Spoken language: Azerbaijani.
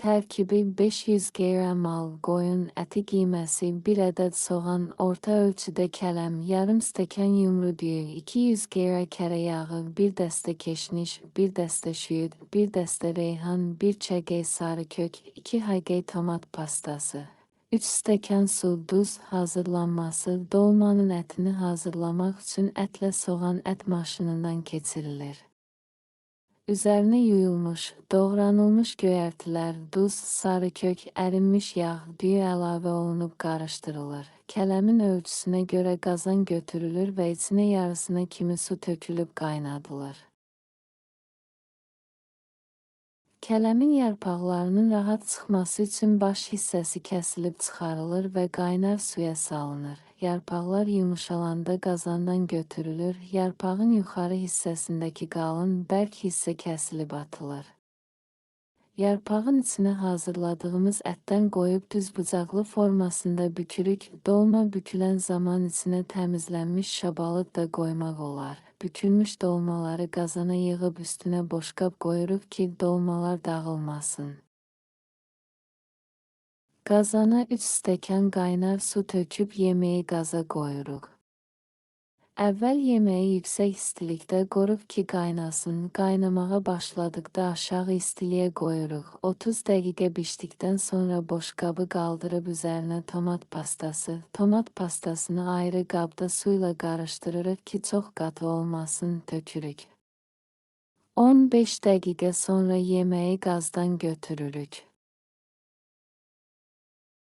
Tərkibi 500 qeyri-mal qoyun əti qiyməsi 1 ədəd soğan, orta ölçüdə kələm, yarım stəkan yumru düyü, 200 qeyri kərə yağı, 1 dəstə keşniş, 1 dəstə şüyüd, 1 dəstə reyhan, 1 çəgəy sarı kök, 2 hayqey tomat pastası. 3 stəkan su, duz hazırlanması, dolmanın ətini hazırlamaq üçün ətlə soğan ət maşınından keçirilir. Üzərinə yuyulmuş, doğranılmış göyərtilər, duz, sarı kök, ərinmiş yağ, düyü əlavə olunub qarışdırılır. Kələmin ölçüsünə görə qazan götürülür və içinə yarısına kimi su tökülüb qaynadılır. Kələmin yarpaqlarının rahat çıxması üçün baş hissəsi kəsilib çıxarılır və qaynar suya salınır. Yarpaqlar yumuşalanda qazandan götürülür, yarpağın yuxarı hissəsindəki qalın, bərk hissə kəsilib atılır. Yarpağın içinə hazırladığımız ətdən qoyub düz bucaqlı formasında bükürük, dolma bükülən zaman içinə təmizlənmiş şabalıd da qoymaq olar. Bükülmüş dolmaları qazana yığıb üstünə boşqab qoyuruq ki, dolmalar dağılmasın. Qazana 3 stəkan qaynar su töküb yeməyi qaza qoyuruq. Əvvəl yeməyi yüksək istilikdə qorub ki qaynasın. Qaynamağa başladıqda aşağı istiliyə qoyuruq. 30 dəqiqə bişdikdən sonra boşqabı qaldırıb üzərinə tomat pastası, tomat pastasını ayrı qabda su ilə qarışdırırıq ki çox qatı olmasın, tökürük. 15 dəqiqə sonra yeməyi qazdan götürürük.